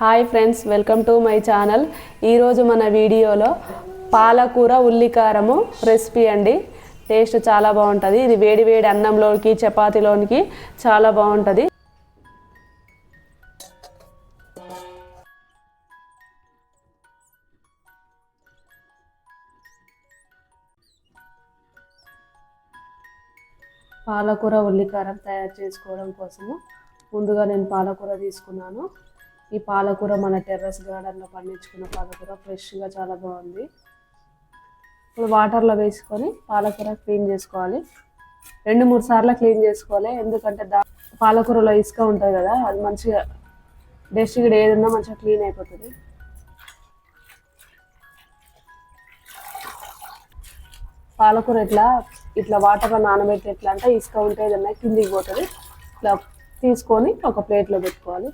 Hi friends welcome to my channel. ఈరోజు మన వీడియోలో పాలకూర ఉల్లికారము రెసిపీ అండి. టేస్ట్ చాలా బాగుంటుంది. ఇది వేడి వేడి అన్నంలోకి చపాతీలోనికి చాలా బాగుంటుంది. పాలకూర ఉల్లికారం తయారు చేసుకోవడం కోసము ముందుగా నేను పాలకూర తీసుకున్నాను. ఈ పాలకూర మన టెర్రస్ గార్డెన్లో పండించుకున్న పాలకూర ఫ్రెష్గా చాలా బాగుంది. ఇప్పుడు వాటర్లో వేసుకొని పాలకూర క్లీన్ చేసుకోవాలి. రెండు మూడు సార్లు క్లీన్ చేసుకోవాలి. ఎందుకంటే దా పాలకూరలో ఇసుక ఉంటుంది కదా అది మంచిగా డస్ట్ కూడా ఏదన్నా మంచిగా క్లీన్ అయిపోతుంది. పాలకూర ఇట్లా ఇట్లా వాటర్లో నానబెట్టి ఎట్లా అంటే ఇసుక ఉంటే ఏదన్నా కిందికి పోతుంది. ఇట్లా తీసుకొని ఒక ప్లేట్లో పెట్టుకోవాలి.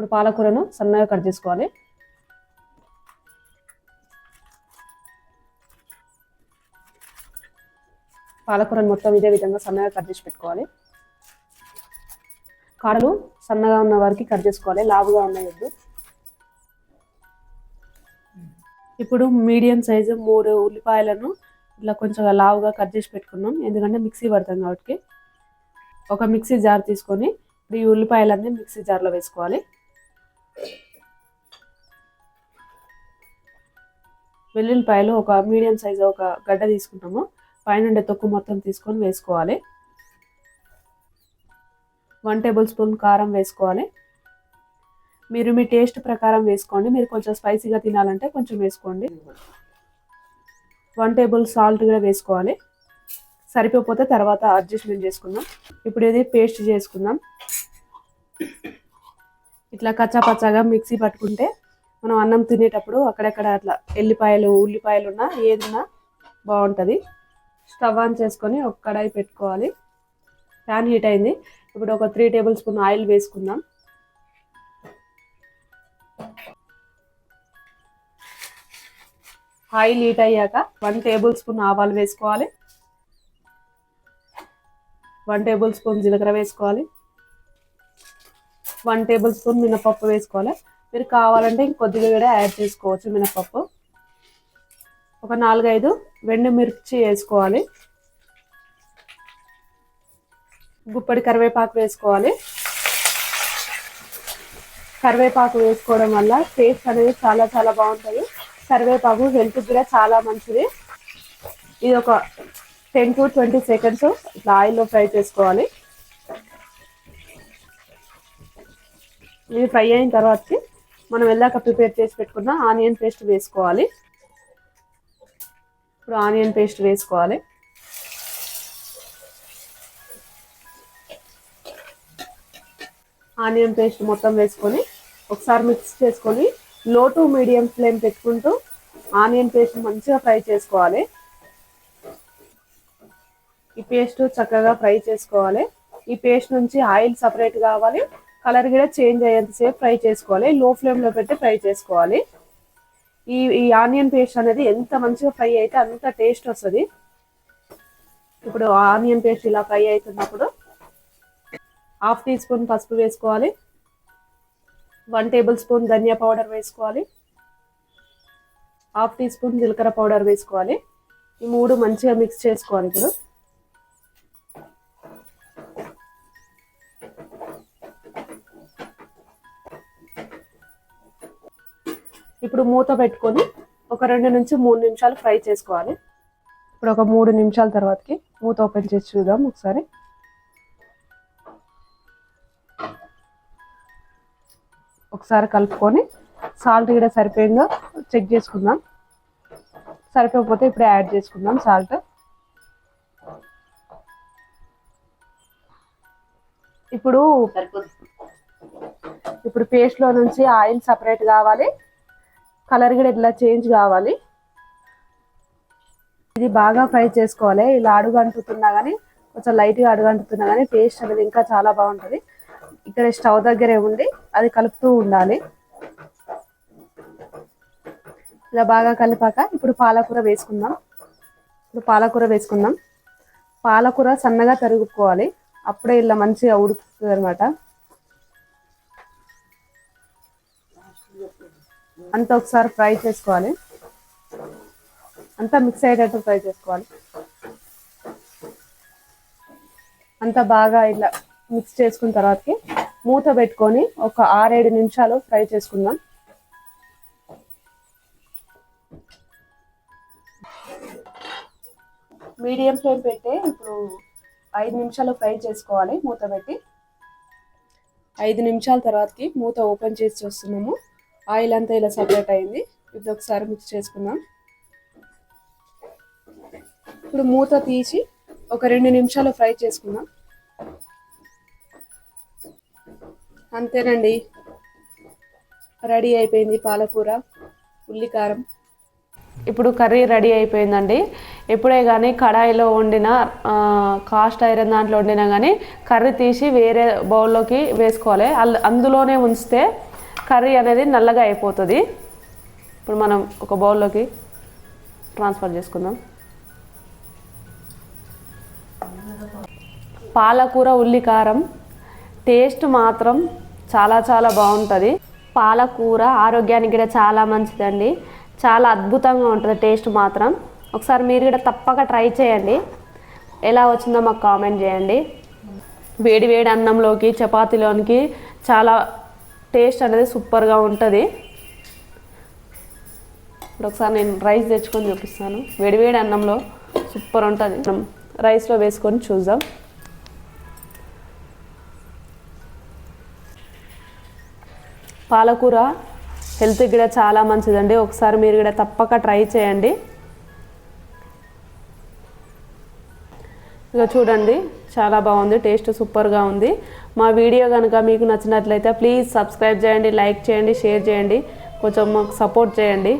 ఇప్పుడు పాలకూరను సన్నగా కట్ చేసుకోవాలి. పాలకూరను మొత్తం ఇదే విధంగా సన్నగా కట్ చేసి పెట్టుకోవాలి. కాడలు సన్నగా ఉన్న వారికి కట్ చేసుకోవాలి. లావుగా ఉన్నాయొద్దు ఇప్పుడు మీడియం సైజు మూడు ఉల్లిపాయలను ఇట్లా కొంచెం లావుగా కట్ చేసి పెట్టుకున్నాం. ఎందుకంటే మిక్సీ పడతాం కాబట్టి. ఒక మిక్సీ జార్ తీసుకొని ఇప్పుడు ఈ ఉల్లిపాయలన్నీ మిక్సీ జార్లో వేసుకోవాలి. వెల్లుల్లిపాయలు ఒక మీడియం సైజు ఒక గడ్డ తీసుకుంటాము. పైన తొక్కు మొత్తం తీసుకొని వేసుకోవాలి. వన్ టేబుల్ స్పూన్ కారం వేసుకోవాలి. మీరు మీ టేస్ట్ ప్రకారం వేసుకోండి. మీరు కొంచెం స్పైసీగా తినాలంటే కొంచెం వేసుకోండి. వన్ టేబుల్ సాల్ట్ కూడా వేసుకోవాలి. సరిపోతే తర్వాత అడ్జస్ట్మెంట్ చేసుకుందాం. ఇప్పుడు ఇది పేస్ట్ చేసుకుందాం. ఇట్లా కచ్చా పచ్చాగా మిక్సీ పట్టుకుంటే మనం అన్నం తినేటప్పుడు అక్కడక్కడ అట్లా ఎల్లిపాయలు ఉల్లిపాయలు ఉన్నా ఏదున్నా బాగుంటుంది. స్టవ్ ఆన్ చేసుకొని ఒక కడాయి పెట్టుకోవాలి. ప్యాన్ హీట్ అయింది. ఇప్పుడు ఒక త్రీ టేబుల్ స్పూన్ ఆయిల్ వేసుకుందాం. ఆయిల్ హీట్ అయ్యాక వన్ టేబుల్ స్పూన్ ఆవాలు వేసుకోవాలి. వన్ టేబుల్ స్పూన్ జీలకర్ర వేసుకోవాలి. వన్ టేబుల్ స్పూన్ మినపప్పు వేసుకోవాలి. మీరు కావాలంటే ఇంకొద్దిగా కూడా యాడ్ చేసుకోవచ్చు మినపప్పు. ఒక నాలుగైదు వెండి మిర్చి వేసుకోవాలి. గుప్పడి కరివేపాకు వేసుకోవాలి. కరివేపాకు వేసుకోవడం వల్ల టేస్ట్ అనేది చాలా చాలా బాగుంటుంది. కరివేపాకు హెల్త్ కూడా చాలా మంచిది. ఇది ఒక టెన్ టు ట్వంటీ సెకండ్స్ ఇట్లా ఆయిల్లో ఫ్రై చేసుకోవాలి. ఇవి ఫ్రై అయిన తర్వాతకి మనం వెళ్ళాక ప్రిపేర్ చేసి పెట్టుకున్న ఆనియన్ పేస్ట్ వేసుకోవాలి. ఇప్పుడు ఆనియన్ పేస్ట్ వేసుకోవాలి. ఆనియన్ పేస్ట్ మొత్తం వేసుకొని ఒకసారి మిక్స్ చేసుకొని లో టు మీడియం ఫ్లేమ్ పెట్టుకుంటూ ఆనియన్ పేస్ట్ మంచిగా ఫ్రై చేసుకోవాలి. ఈ పేస్ట్ చక్కగా ఫ్రై చేసుకోవాలి. ఈ పేస్ట్ నుంచి ఆయిల్ సపరేట్ కావాలి. కలర్ కూడా చేంజ్ అయ్యేంతసేపు ఫ్రై చేసుకోవాలి. లో ఫ్లేమ్లో పెట్టి ఫ్రై చేసుకోవాలి. ఈ ఈ ఆనియన్ పేస్ట్ అనేది ఎంత మంచిగా ఫ్రై అయితే అంత టేస్ట్ వస్తుంది. ఇప్పుడు ఆనియన్ పేస్ట్ ఇలా ఫ్రై అవుతున్నప్పుడు హాఫ్ టీ స్పూన్ పసుపు వేసుకోవాలి. వన్ టేబుల్ స్పూన్ ధనియా పౌడర్ వేసుకోవాలి. హాఫ్ టీ స్పూన్ జీలకర్ర పౌడర్ వేసుకోవాలి. ఈ మూడు మంచిగా మిక్స్ చేసుకోవాలి ఇప్పుడు. ఇప్పుడు మూత పెట్టుకొని ఒక రెండు నుంచి మూడు నిమిషాలు ఫ్రై చేసుకోవాలి. ఇప్పుడు ఒక మూడు నిమిషాల తర్వాతకి మూత ఓపెన్ చేసి చూద్దాం ఒకసారి. ఒకసారి కలుపుకొని సాల్ట్ కూడా సరిపోయిందో చెక్ చేసుకుందాం. సరిపోకపోతే ఇప్పుడు యాడ్ చేసుకుందాం సాల్ట్. ఇప్పుడు ఇప్పుడు పేస్ట్లో నుంచి ఆయిల్ సపరేట్ కావాలి. కలర్ కూడా ఇట్లా చేంజ్ కావాలి? ఇది బాగా ఫ్రై చేసుకోవాలి. ఇలా అడుగంటుతున్నా కానీ కొంచెం లైట్గా అడుగంటుతున్నా కానీ టేస్ట్ అనేది ఇంకా చాలా బాగుంటుంది. ఇక్కడ స్టవ్ దగ్గరే ఉండి అది కలుపుతూ ఉండాలి. ఇలా బాగా కలిపాక ఇప్పుడు పాలకూర వేసుకుందాం. ఇప్పుడు పాలకూర వేసుకుందాం. పాలకూర సన్నగా తరుగుకోవాలి అప్పుడే ఇలా మంచిగా ఉడుకుతుంది అనమాట అంతా ఒకసారి ఫ్రై చేసుకోవాలి. అంతా మిక్స్ అయ్యేటట్టు ఫ్రై చేసుకోవాలి. అంతా బాగా ఇలా మిక్స్ చేసుకున్న తర్వాతకి మూత పెట్టుకొని ఒక ఆరేడు నిమిషాలు ఫ్రై చేసుకుందాం. మీడియం ఫ్లేమ్ పెట్టి ఇప్పుడు ఐదు నిమిషాలు ఫ్రై చేసుకోవాలి మూత పెట్టి. ఐదు నిమిషాల తర్వాతకి మూత ఓపెన్ చేసి చూస్తున్నాము ఆయిల్ అంతా ఇలా సపరేట్ అయింది. ఇప్పుడు ఒకసారి మిక్స్ చేసుకుందాం. ఇప్పుడు మూత తీసి ఒక రెండు నిమిషాలు ఫ్రై చేసుకుందాం. అంతేనండి. రెడీ అయిపోయింది పాలకూర ఉల్లికారం. ఇప్పుడు కర్రీ రెడీ అయిపోయిందండి. ఎప్పుడే కానీ కడాయిలో వండిన కాస్ట్ ఐరన్ దాంట్లో వండినా కానీ కర్రీ తీసి వేరే బౌల్లోకి వేసుకోవాలి. అందులోనే ఉంచితే కర్రీ అనేది నల్లగా అయిపోతుంది. ఇప్పుడు మనం ఒక బౌల్లోకి ట్రాన్స్ఫర్ చేసుకుందాం. పాలకూర ఉల్లి కారం టేస్ట్ మాత్రం చాలా చాలా బాగుంటుంది. పాలకూర ఆరోగ్యానికి కూడా చాలా మంచిదండి. చాలా అద్భుతంగా ఉంటుంది టేస్ట్ మాత్రం. ఒకసారి మీరు కూడా తప్పక ట్రై చేయండి. ఎలా వచ్చిందో మాకు కామెంట్ చేయండి. వేడి వేడి అన్నంలోకి చపాతీలోనికి చాలా టేస్ట్ అనేది సూపర్గా ఉంటుంది. ఇప్పుడు ఒకసారి నేను రైస్ తెచ్చుకొని చూపిస్తాను. వేడివేడి అన్నంలో సూపర్ ఉంటుంది. మనం రైస్లో వేసుకొని చూద్దాం. పాలకూర హెల్త్కి కూడా చాలా మంచిదండి. ఒకసారి మీరు కూడా తప్పక ట్రై చేయండి. ఇక చూడండి చాలా బాగుంది. టేస్ట్ సూపర్గా ఉంది. మా వీడియో కనుక మీకు నచ్చినట్లయితే ప్లీజ్ సబ్స్క్రైబ్ చేయండి లైక్ చేయండి షేర్ చేయండి కొంచెం మాకు సపోర్ట్ చేయండి.